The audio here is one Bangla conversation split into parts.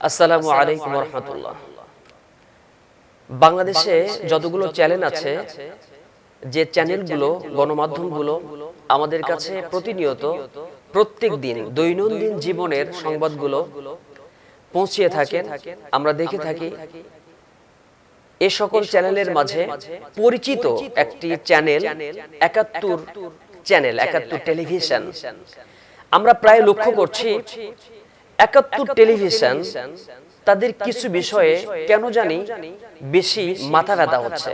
আসসালামু আলাইকুম রহমতুল্লাহ বাংলাদেশে যতগুলো চ্যানেল আছে যে চ্যানেলগুলো গণমাধ্যমগুলো আমাদের কাছে প্রতিনিয়ত প্রত্যেক দিন দৈনন্দিন জীবনের সংবাদগুলো পৌঁছিয়ে থাকেন। আমরা দেখে থাকি। এ সকল চ্যানেলের মাঝে পরিচিত একটি চ্যানেল একাত্তর চ্যানেল একাত্তর টেলিভিশন আমরা প্রায় লক্ষ্য করছি একাত্তর টেলিভিশন তাদের কিছু বিষয়ে কেন জানি বেশি মাথা ব্যথা হচ্ছে।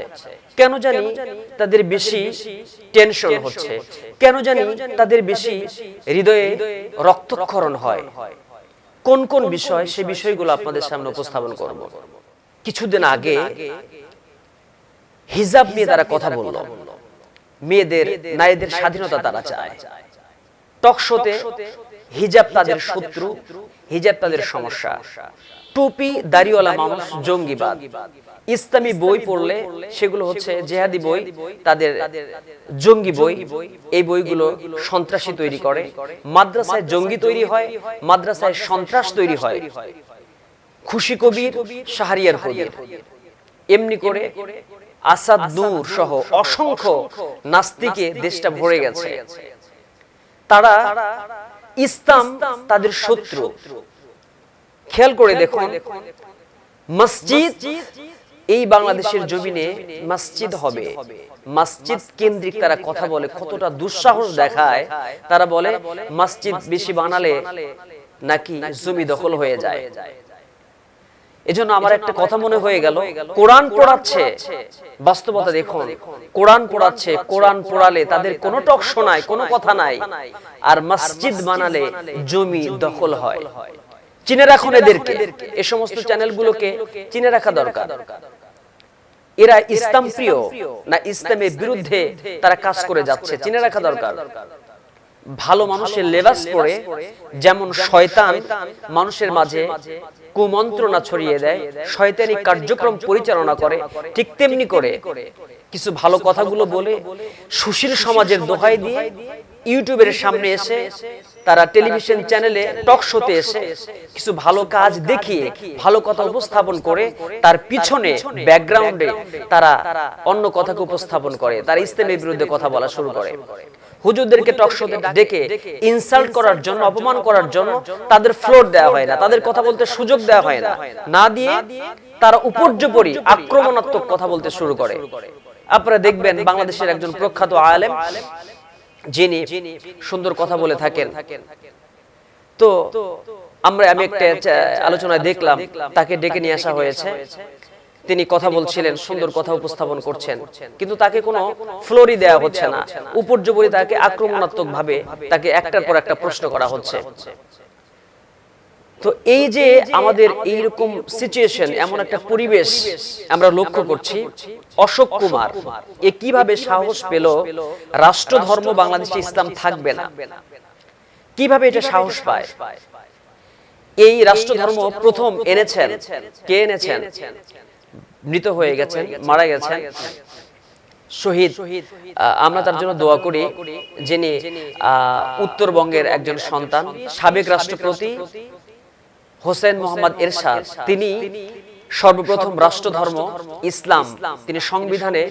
কেন জানি তাদের বেশি টেনশন হচ্ছে। কেন জানি তাদের বেশি হৃদয়ে রক্তক্ষরণ হয়। কোন কোন বিষয় সে বিষয়গুলো আপনাদের সামনে উপস্থাপন করব। কিছুদিন আগে হিজাব নিয়ে তারা কথা বলল মেয়েদের নারীদের স্বাধীনতা তারা চায়। টক শোতে হিজাব তাদের শত্রু। হিজাব তাদের সমস্যা। টুপি দাড়িওয়ালা মানুষ জঙ্গিবাদ। ইসলামী বই পড়লে সেগুলো হচ্ছে জেহাদি বই তাদের জঙ্গি বই। এই বইগুলো সন্ত্রাসী তৈরি করে। মাদ্রাসায় জঙ্গি তৈরি হয়। মাদ্রাসায় সন্ত্রাস তৈরি হয়। খুশি কবির শাহরিয়ার কবির। এমনি করে আসাদ নূর সহ অসংখ্য নাস্তিকে দেশটা ভরে গেছে। তারা ইসলাম তাদের শত্রু। খেয়াল করে দেখুন মসজিদ এই বাংলাদেশের জমিনে মসজিদ হবে। মসজিদ কেন্দ্রিক তারা কথা বলে কতটা দুঃসাহস দেখায় তারা বলে মসজিদ বেশি বানালে নাকি জমি দখল হয়ে যায়। এজন্য আমার একটা কথা মনে হয়ে গেল কোরআন পড়াচ্ছে। বাস্তবতা দেখুন কোরআন পড়াচ্ছে কোরআন পড়ালে তাদের কোনো টক শোনায় কোনো কথা নাই। আর মসজিদ বানালে জমি দখল হয়। চিনে রাখুন এদেরকে। এ সমস্ত চ্যানেলগুলোকে চিনে রাখা দরকার। এরা ইসলাম প্রিয় না ইসলামের বিরুদ্ধে তারা কাজ করে যাচ্ছে। চিনে রাখা দরকার। ভালো মানুষের লেবাস পরে যেমন শয়তান মানুষের মাঝে কুমন্ত্রণা ছড়িয়ে দেয় শয়তানি কার্যক্রম পরিচালনা করে ঠিক তেমনি করে। কিছু ভালো কথাগুলো বলে সুশীল সমাজের দোহাই দিয়ে ইউটিউবের সামনে এসে তারা টেলিভিশন চ্যানেলে টক শোতে এসে কিছু ভালো কাজ দেখিয়ে ভালো কথা উপস্থাপন করে তার পিছনে ব্যাকগ্রাউন্ডে তারা অন্য কথাকে উপস্থাপন করে তারা ইসলামের বিরুদ্ধে কথা বলা শুরু করে। হুজুরদেরকে টক শোতে ডেকে ইনসাল্ট করার জন্য অপমান করার জন্য তাদের ফ্লোর দেওয়া হয় না। তাদের কথা বলতে সুযোগ দেওয়া হয় না। না দিয়ে তারা উপর্যপরি আক্রমণাত্মক কথা বলতে শুরু করে। আপনারা দেখবেন বাংলাদেশের একজন প্রখ্যাত আলেম, যিনি সুন্দর কথা বলে থাকেন। তো আমরা আমি একটা আলোচনায় দেখলাম, তাকে ডেকে নিয়ে আসা হয়েছে। তিনি কথা বলছিলেন, সুন্দর কথা উপস্থাপন করছেন। কিন্তু তাকে কোনো ফ্লোরি দেওয়া হচ্ছে না। উপর্যপরি তাকে আক্রমণাত্মক ভাবে তাকে একটার পর একটা প্রশ্ন করা হচ্ছে। তো এই যে আমাদের এইরকম সিচুয়েশন এমন একটা পরিবেশ আমরা লক্ষ্য করছি। অশোক কুমার এ কীভাবে সাহস পেল? রাষ্ট্র ধর্ম বাংলাদেশে ইসলাম থাকবে না। কীভাবে এটা সাহস পায়? এই রাষ্ট্র ধর্ম প্রথম এনেছেন। কে এনেছেন? মৃত হয়ে গেছেন মারা গেছেন। শহীদ। আমরা তার জন্য দোয়া করি যিনি উত্তরবঙ্গের একজন সন্তান সাবেক রাষ্ট্রপতি হোসেন মোহাম্মদ এরশাদ তিনি সর্বপ্রথম রাষ্ট্র ধর্ম ইসলাম তিনি সংবিধানে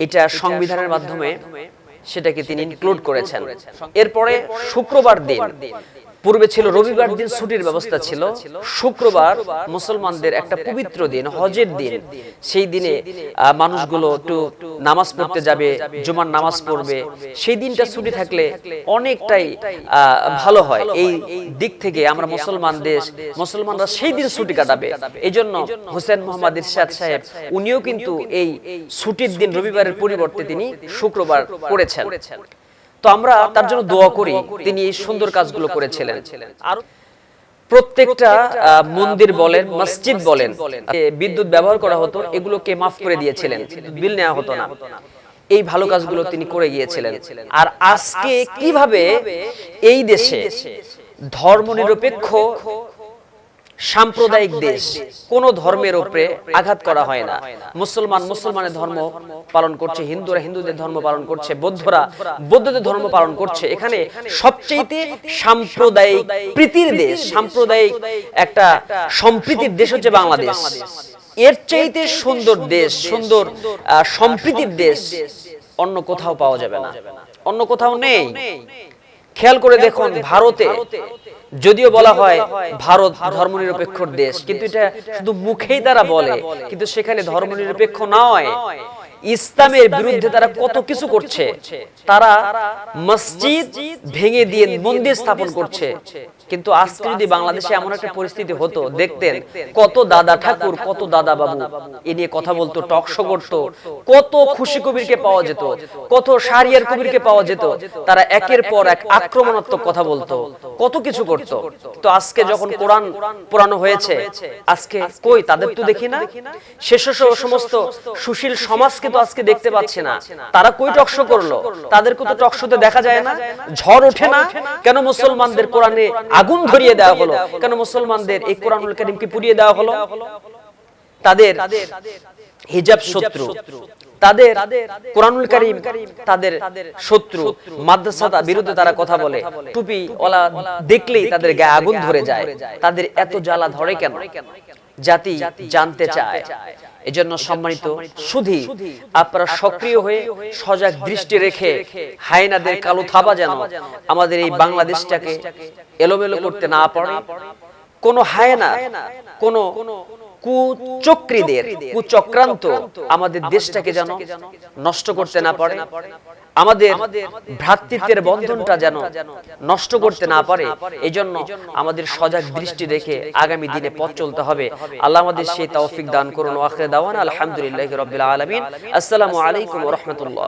এটা সংবিধানের মাধ্যমে সেটাকে তিনি ইনক্লুড করেছেন। এরপরে শুক্রবার দিন পূর্বে ছিল রবিবার দিন ছুটির ব্যবস্থা ছিল। শুক্রবার মুসলমানদের একটা পবিত্র দিন হজের দিন। সেই দিনে মানুষগুলো একটু নামাজ পড়তে যাবে জুমার নামাজ পড়বে। সেই দিনটা ছুটি থাকলে অনেকটাই ভালো হয়। এই দিক থেকে আমরা মুসলমান দেশ মুসলমানরা সেই দিন ছুটি কাটাবে। এই জন্য হোসেন মোহাম্মদ ইরশাদ সাহেব উনিও কিন্তু এই ছুটির দিন রবিবারের পরিবর্তে তিনি শুক্রবার করেছেন। তো আমরা তার জন্য দোয়া করি তিনি এই সুন্দর কাজগুলো করেছিলেন। আর প্রত্যেকটা মন্দির বলেন মসজিদ বলেন বিদ্যুৎ ব্যবহার করা হতো এগুলোকে মাফ করে দিয়েছিলেন বিল নেওয়া হতো না। এই ভালো কাজগুলো তিনি করে গিয়েছিলেন। আর আজকে কীভাবে এই দেশে ধর্মনিরপেক্ষ সাম্প্রদায়িক দেশ। কোন ধর্মের উপরে আঘাত করা হয় না। মুসলমান মুসলমানের ধর্ম পালন করছে হিন্দুরা হিন্দুদের ধর্ম পালন করছে বৌদ্ধরা বৌদ্ধদের ধর্ম পালন করছে। এখানে সবচেয়ে সাম্প্রদায়িক প্রীতির দেশ সাম্প্রদায়িক একটা সম্প্রীতির দেশ হচ্ছে বাংলাদেশ। এর চাইতে সুন্দর দেশ সুন্দর আহ, সম্প্রীতির দেশ। অন্য কোথাও পাওয়া যাবে না। অন্য কোথাও নেই। খেয়াল করে দেখুন ভারতে যদিও বলা হয় ভারত ধর্মনিরপেক্ষ দেশ কিন্তু এটা শুধু মুখেই তারা বলে কিন্তু সেখানে ধর্মনিরপেক্ষ নয়। ইসলামের বিরুদ্ধে তারা কত কিছু করছে তারা মসজিদ ভেঙে দিয়ে মন্দির স্থাপন করছে। কিন্তু আজকে যদি বাংলাদেশে এমন একটা পরিস্থিতি হতো দেখতেন কত দাদা ঠাকুর কত দাদা বাবু এ নিয়ে কথা বলতো টক শো করতো কত খুশি কবিরকে পাওয়া যেত কত সারিয়ার কবিরকে পাওয়া যেত তারা একের পর এক আক্রমণাত্মক কথা বলতো কত কিছু করতো তো আজকে যখন কোরআন পুরানো হয়েছে আজকে কই তাদের তো দেখি না? শেষ সমস্ত সুশীল সমাজকে তো আজকে দেখতে পাচ্ছি না। তারা কই টকশো করল তাদেরকে তো টকশোতে দেখা যায় না ঝড় ওঠে না কেন মুসলমানদের কোরআনে আগুন ধরিয়ে দেওয়া হলো। কেন মুসলমানদের এই কোরআনুল করিমকে পুড়িয়ে দেওয়া হলো? তাদের হিজাব শত্রু তাদের কোরআনুল কারীম তাদের শত্রু মাদ্রাসা বিরুদ্ধে তারা কথা বলে। টুপি ওলা দেখলেই তাদের গায়ে আগুন ধরে যায়। তাদের এত জ্বালা ধরে কেন? জাতি জানতে চায়। এজন্য সম্মানিত শুধু আপনারা সক্রিয় হয়ে সজাগ দৃষ্টি রেখে হায়নাদের কালো থাবা যেন আমাদের এই বাংলাদেশটাকে এলোমেলো করতে না পারে কোন হায়না কোন কুচক্রীদের কুচক্রান্ত আমাদের দেশটাকে যেন নষ্ট করতে না পারে আমাদের ভ্রাতৃত্বের বন্ধনটা যেন নষ্ট করতে না পারে এই জন্য আমাদের সজাগ দৃষ্টি রেখে আগামী দিনে পথ চলতে হবে। আল্লাহ আমাদের সেই তৌফিক দান করুন ওয়াখরে দাওয়ান আলহামদুলিল্লাহ রবিল আলমিন। আসসালামু আলাইকুম রহমতুল্লাহ।